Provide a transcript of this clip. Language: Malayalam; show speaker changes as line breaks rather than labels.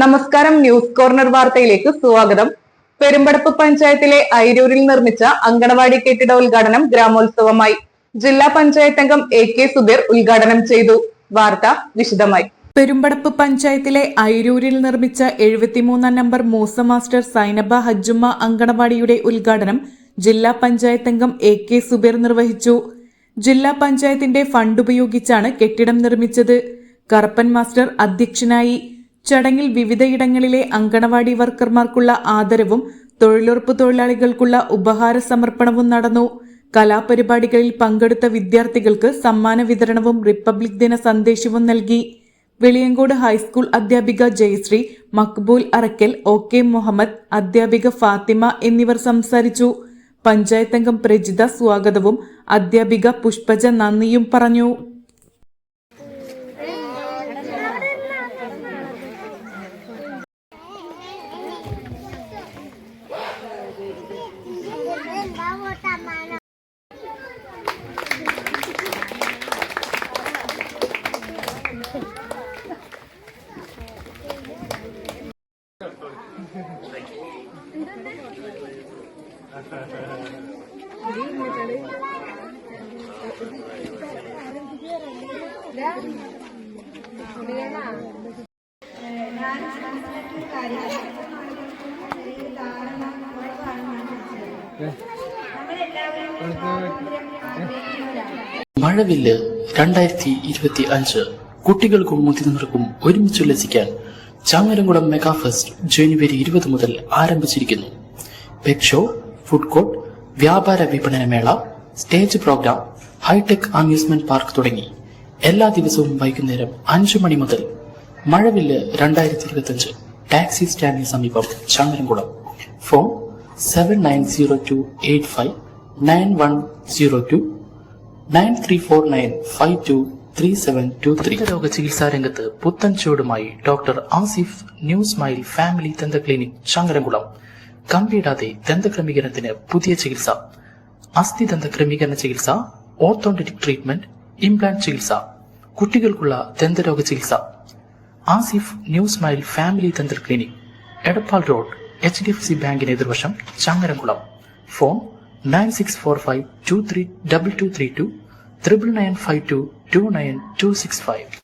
നമസ്കാരം ന്യൂസ് കോർണർ വാർത്തയിലേക്ക് സ്വാഗതം. പെരുമ്പടപ്പ് പഞ്ചായത്തിലെ ഐരൂരിൽ നിർമ്മിച്ച അങ്കണവാടി കെട്ടിട ഉദ്ഘാടനം ഗ്രാമോത്സവമായി. ജില്ലാ പഞ്ചായത്ത് അംഗം എ കെ സുബീർ ഉദ്ഘാടനം ചെയ്തു. വാർത്ത വിശദമായി. പെരുമ്പടപ്പ് പഞ്ചായത്തിലെ ഐരൂരിൽ നിർമ്മിച്ച എഴുപത്തിമൂന്നാം നമ്പർ മൂസ മാസ്റ്റർ സൈനബ ഹജ്ജുമ്മ അങ്കണവാടിയുടെ ഉദ്ഘാടനം ജില്ലാ പഞ്ചായത്ത് അംഗം എ കെ സുബീർ നിർവഹിച്ചു. ജില്ലാ പഞ്ചായത്തിന്റെ ഫണ്ട് ഉപയോഗിച്ചാണ് കെട്ടിടം നിർമ്മിച്ചത്. കറപ്പൻ മാസ്റ്റർ അധ്യക്ഷനായി ചടങ്ങിൽ വിവിധയിടങ്ങളിലെ അങ്കണവാടി വർക്കർമാർക്കുള്ള ആദരവും തൊഴിലുറപ്പ് തൊഴിലാളികൾക്കുള്ള ഉപഹാര സമർപ്പണവും നടന്നു. കലാപരിപാടികളിൽ പങ്കെടുത്ത വിദ്യാർത്ഥികൾക്ക് സമ്മാന വിതരണവും റിപ്പബ്ലിക് ദിന സന്ദേശവും നൽകി. വെളിയങ്കോട് ഹൈസ്കൂൾ അധ്യാപിക ജയശ്രീ മക്ബൂൽ അറക്കൽ ഒ കെ മുഹമ്മദ് അധ്യാപിക ഫാത്തിമ എന്നിവർ സംസാരിച്ചു. പഞ്ചായത്തംഗം പ്രജിത സ്വാഗതവും അധ്യാപിക പുഷ്പജ നന്ദിയും പറഞ്ഞു.
മഴവില്ല് രണ്ടായിരത്തി ഇരുപത്തി അഞ്ച് കുട്ടികൾക്കും മുതിർന്നവർക്കും ഒരുമിച്ച് ഉല്ലസിക്കാൻ ചാങ്ങരംകുളം മെഗാ ഫെസ്റ്റ് ജനുവരി ഇരുപത് മുതൽ ആരംഭിച്ചിരിക്കുന്നു. പെറ്റ് ഷോ ഫുഡ് കോർട്ട് വ്യാപാര വിപണന മേള stage programme hi tech amusement park തുടങ്ങി. എല്ലാ ദിവസവും വൈകുന്നേരം അഞ്ചു മണി മുതൽ മഴവില്ല് രണ്ടായിരത്തി ഇരുപത്തി അഞ്ച് ടാക്സി സ്റ്റാൻഡിന് സമീപം Chamaramkulam. Phone seven nine zero two eight five nine one zero two nine three four nine five two three seven two three. രോഗ ചികിത്സാ രംഗത്ത് പുത്തൻ ചുവടുമായി doctor Asif new smile family ദന്ത ക്ലിനിക് ചങ്ങരംകുളം. കമ്പിയിടാതെ ദന്തക്രമീകരണത്തിന് പുതിയ ചികിത്സ. അസ്ഥി ദന്തക്രമീകരണ ചികിത്സ ഓർത്തോണ്ടറ്റിക് ട്രീറ്റ്മെന്റ് ഇംപ്ലാന്റ് ചികിത്സ. കുട്ടികൾക്കുള്ള ദന്തരോഗ ചികിത്സ ആസിഫ് ന്യൂ സ്മൈൽ ഫാമിലി ദന്ത clinic Edappal road H D F C ബാങ്കിന് എതിർവശം Changaramkulam. Phone nine six four five two three double two three two triple nine five two two nine two six five